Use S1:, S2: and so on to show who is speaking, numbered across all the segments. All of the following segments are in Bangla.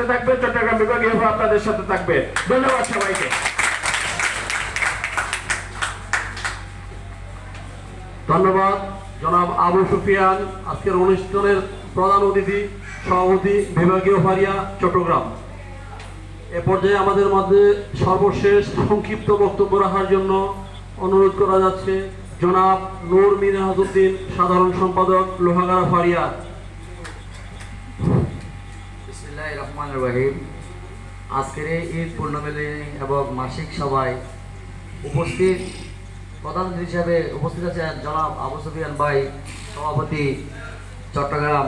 S1: সাথে থাকবে চট্টগ্রাম বিভাগীয় আপনাদের সাথে থাকবে। ধন্যবাদ সবাইকে।
S2: ধন্যবাদ, জনাব আবু সুফিয়ান, আজকের অনুষ্ঠানের প্রধান অতিথি, সভাপতি, বিভাগীয় ফারিয়া, চট্টগ্রাম। এ পর্যায়ে আমাদের মধ্যে সর্বশেষ সংক্ষিপ্ত বক্তব্য রাখার জন্য অনুরোধ করা যাচ্ছে, জনাব নূর মিনহাজউদ্দিন সাধারণ সম্পাদক, লোহাগাড়া ফারিয়া।
S3: রহমান রহিম আজকের এই ঈদ পূর্ণমেলী এবং মাসিক সভায় উপস্থিত প্রধান হিসাবে উপস্থিত আছেন জনাব আবু সুফিয়ান ভাই, সভাপতি চট্টগ্রাম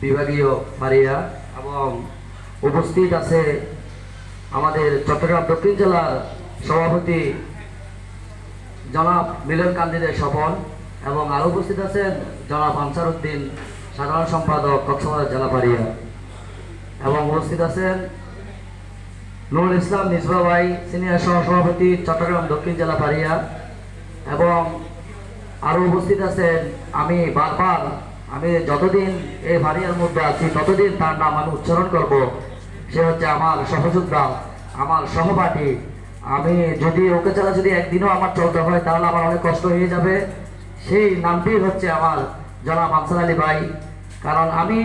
S3: বিভাগীয় ফারিয়া এবং উপস্থিত আছে আমাদের চট্টগ্রাম দক্ষিণ জেলার সভাপতি জনাব মিলন কান্দিদের স্বপন এবং আরও উপস্থিত আছেন জনাব আনসার উদ্দিন সাধারণ সম্পাদক কক্সবাজার জেলা ফারিয়া এবং উপস্থিত আছেন নুরুল ইসলাম মিসবা ভাই, সিনিয়র সহসভাপতি, চট্টগ্রাম দক্ষিণ জেলা পারিয়া এবং আরও উপস্থিত আছেন আমি বারবার, আমি যতদিন এই ভারিয়ার মধ্যে আছি, ততদিন তার নাম আমি উচ্চারণ করব। সে হচ্ছে আমার সহযোদ্ধা, আমার সহপাঠী। আমি যদি ওকে ছাড়া যদি একদিনও আমার চলতে হয়, তাহলে আমার অনেক কষ্ট হয়ে যাবে। সেই নামটি হচ্ছে আমার জনাব আনসার আলী ভাই। কারণ আমি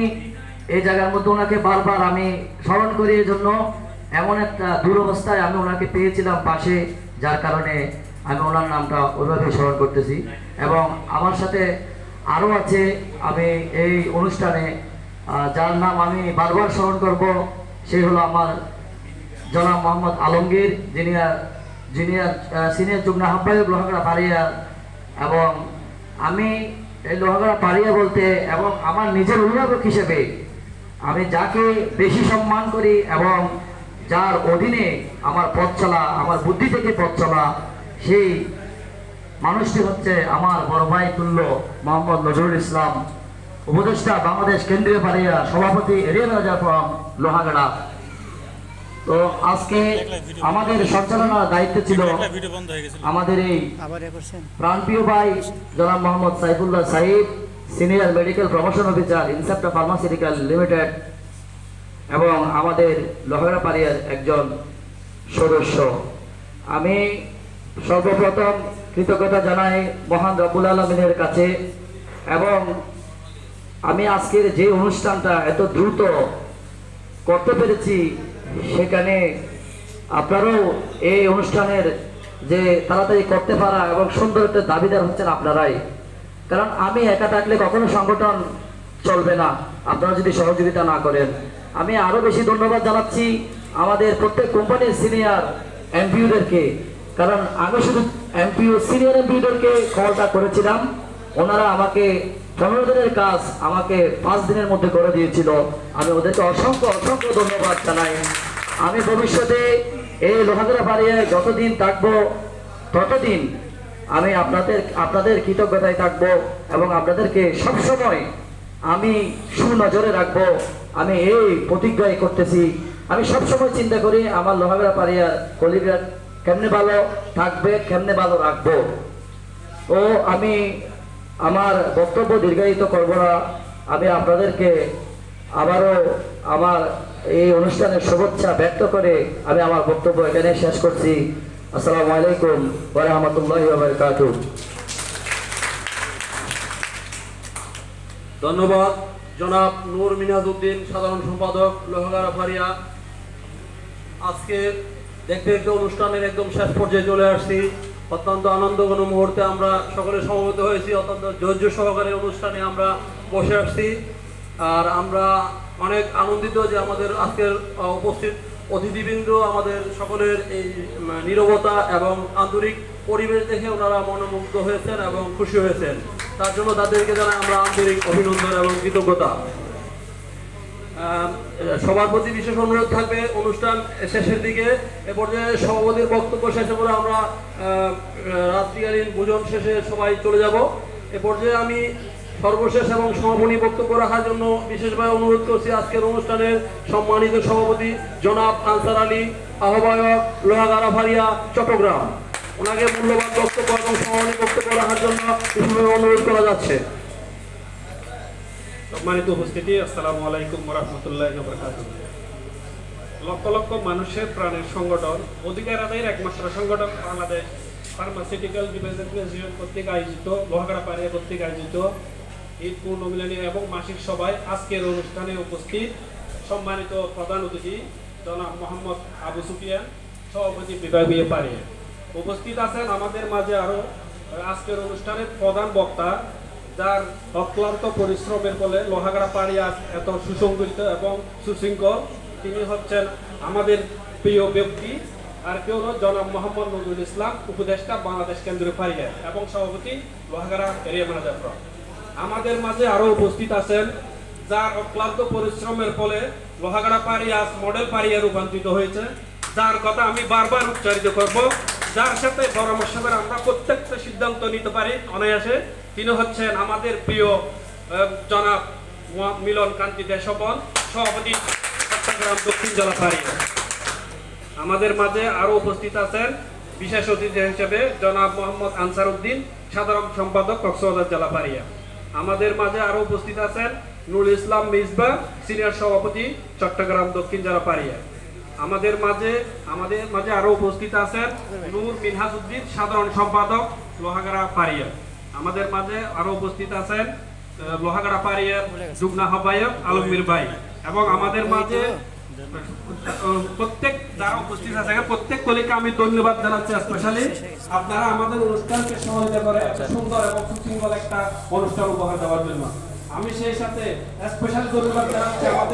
S3: এই জায়গার মধ্যে ওনাকে বারবার আমি স্মরণ করি এই জন্য। এমন একটা দুরবস্থায় আমি ওনাকে পেয়েছিলাম পাশে, যার কারণে আমি ওনার নামটা ওইভাবে স্মরণ করতেছি। এবং আমার সাথে আরও আছে, আমি এই অনুষ্ঠানে যার নাম আমি বারবার স্মরণ করব, সেই হলো আমার জনাব মোহাম্মদ আলমগীর, যিনি যিনি সিনিয়র যুগ্ম আহ্বায়ক লোহাগড়া পারিয়া এবং আমি এই লোহাগড়া পারিয়া বলতে, এবং আমার নিজের অভিভাবক হিসেবে আমি যাকে বেশি সম্মান করি এবং যার অধীনে আমার পথ চলা, আমার বুদ্ধি থেকে পথ চলা, সেই মানুষটি হচ্ছে আমার বড় ভাই তুল্য মোহাম্মদ নজরুল ইসলাম, উপদেষ্টা বাংলাদেশ কেন্দ্রীয় পারিয়া সভাপতি এরিয়া ম্যানেজার ফোরাম, লোহাগড়া। তো আজকে আমাদের সঞ্চালনার দায়িত্ব ছিল আমাদের এই প্রাণপ্রিয় ভাই জনাব Mohammad Saifullah Sayeed senior medical promotion officer Incepta pharmaceutical limited এবং আমাদের লোহাগড়া পাড়িয়ার একজন সদস্য। আমি সর্বপ্রথম কৃতজ্ঞতা জানাই মহান রব্বুল আলমিনের কাছে এবং আমি আজকের যে অনুষ্ঠানটা এত দ্রুত করতে পেরেছি সেখানে আপনারাও এই অনুষ্ঠানের যে তাড়াতাড়ি করতে পারা এবং সুন্দর একটা দাবিদার হচ্ছেন আপনারাই। কারণ আমি একা থাকলে কখনো সংগঠন চলবে না। আপনারা যদি সহযোগিতা না করেন। আমি আরও বেশি ধন্যবাদ জানাচ্ছি আমাদের প্রত্যেক কোম্পানির সিনিয়র এমপিউদেরকে। কারণ আমি শুধু এমপিউ, সিনিয়র এমপিউদেরকে কলটা করেছিলাম। ওনারা আমাকে পনেরো দিনের কাজ আমাকে পাঁচ দিনের মধ্যে করে দিয়েছিল। আমি ওদেরকে অসংখ্য অসংখ্য ধন্যবাদ জানাই। আমি ভবিষ্যতে এই লোহাগড়া বাড়িয়ে যতদিন থাকব, ততদিন আমি আপনাদের আপনাদের কৃতজ্ঞতায় থাকব এবং আপনাদেরকে সবসময় আমি সুনজরে রাখব। আমি এই প্রতিজ্ঞাই করতেছি। আমি সবসময় চিন্তা করি, আমার লোহাগড়া পাড়িয়ার কলিগরা কেমনে ভালো থাকবে, কেমনে ভালো রাখব। ও, আমি আমার বক্তব্য দীর্ঘায়িত করব না। আমি আপনাদেরকে আবারও আমার এই অনুষ্ঠানের শুভেচ্ছা ব্যক্ত করে আমি আমার বক্তব্য এখানে শেষ করছি। আসসালামু আলাইকুম ওরহামতুল্লাহ বারকাতুহ
S2: ধন্যবাদ, জনাব নূর মিনাজউদ্দিন, সাধারণ সম্পাদক, লোহাগাড়া ফারিয়া আজকে দেখতে দেখতে অনুষ্ঠানের একদম শেষ পর্যায়ে চলে আসছি। অত্যন্ত আনন্দঘন মুহূর্তে আমরা সকলে সমবেত হয়েছি, অত্যন্ত ধৈর্য সহকারে অনুষ্ঠানে আমরা বসে আসছি। আর আমরা অনেক আনন্দিত যে আমাদের আজকের উপস্থিত অতিথিবৃন্দ, আমাদের সকলের এই নীরবতা এবং আন্তরিক পরিবেশ দেখে ওনারা মনোমুগ্ধ হয়েছেন এবং খুশি হয়েছেন। তার জন্য তাদেরকে জানাই আমরা আন্তরিক অভিনন্দন এবং কৃতজ্ঞতা। সবার প্রতি বিশেষ অনুরোধ থাকবে অনুষ্ঠান শেষের দিকে। এ পর্যায়ে সভাপতির বক্তব্য শেষে করে আমরা রাত্রিকালীন ভোজন শেষে সবাই চলে যাব। এ পর্যায়ে আমি সর্বশেষ এবং সমাপনী বক্তব্য রাখার জন্য বিশেষভাবে অনুরোধ করছি আজকের অনুষ্ঠানের সম্মানিত সভাপতি জনাব আনসার আলী, আহ্বায়ক লোহাগাড়া ফারিয়া চট্টগ্রাম। ওনাকে মূল্যবান বক্তব্য এবং সমাপনী বক্তব্য রাখার জন্য বিশেষভাবে অনুরোধ করা যাচ্ছে।
S1: সম্মানিত উপস্থিতি, আসসালামু আলাইকুম রহমতুল্লাহ
S4: লক্ষ লক্ষ মানুষের প্রাণের সংগঠন, অধিকার আদায়ের একমাত্র সংগঠন বাংলাদেশ ফার্মাসিউটিক্যাল রিপ্রেজেন্টেশন কর্তৃক আয়োজিত, লোহাগড়া পাড়িয়া কর্তৃক আয়োজিত এই পূর্ণমিলনী এবং মাসিক সভায় আজকের অনুষ্ঠানে উপস্থিত সম্মানিত প্রধান অতিথি জনাব মোহাম্মদ আবু সুফিয়ান, সভাপতি বিভাগীয় পাড়িয়া উপস্থিত আছেন আমাদের মাঝে আরও আজকের অনুষ্ঠানের প্রধান বক্তা, যার অক্লান্ত পরিশ্রমের ফলে লোহাগড়া পাড়ি আজ এত সুসংগঠিত এবং সুশৃঙ্খল তিনি হচ্ছেন আমাদের প্রিয় ব্যক্তি, আর কেউ নয়, জনাব মোহাম্মদ নজরুল ইসলাম, উপদেষ্টা বাংলাদেশ কেন্দ্রীয় পাড়িয়া এবং সভাপতি লোহাগড়া এরিয়া ম্যানেজার। আমাদের মাঝে আরও উপস্থিত আছেন, যার অক্লান্ত পরিশ্রমের ফলে লোহাগড়া পাড়ি আজ মডেল পাড়িয়া রূপান্তরিত হয়েছে। যার কথা আমি বারবার উচ্চারিত করব। যার সাথে পরামর্শ করে আমরা প্রত্যেকটা সিদ্ধান্ত নিতে পারি অনায়াসে। তিনি হচ্ছেন আমাদের প্রিয় জনাব মিলন কান্তি দেশপন, সভাপতি চট্টগ্রাম দক্ষিণ জেলা পাড়িয়া আমাদের মাঝে আরও উপস্থিত আছেন বিশেষ অতিথি হিসেবে জনাব মোহাম্মদ আনসার উদ্দিন সাধারণ সম্পাদক কক্সবাজার জেলা পাড়িয়া। আমাদের মাঝে আরও উপস্থিত আছেন নুরুল ইসলাম মিসবা, সিনিয়র সভাপতি, চট্টগ্রাম দক্ষিণ জেলা পাড়িয়া। আমাদের মাঝে আমাদের মাঝে আরও উপস্থিত আছেন নূর মিনহাজ উদ্দিন সাধারণ সম্পাদক, লোহাগাড়া পাড়িয়া। আমাদের মাঝে আরও উপস্থিত আছেন লোহাগাড়া পাড়িয়ার যুগ্ম আহ্বায়ক আলমগীর ভাই। এবং আমাদের মাঝে প্রত্যেক যারা উপস্থিত আছে প্রত্যেক কলিকে আমি ধন্যবাদ জানাচ্ছি স্পেশালি আপনারা আমাদের অনুষ্ঠানকে সহযোগিতা করে সুন্দর এবং সুশৃঙ্খল একটা অনুষ্ঠান উপহার দেওয়ার জন্য। আমি সেই সাথে স্পেশাল ধন্যবাদ জানাচ্ছি আমাদের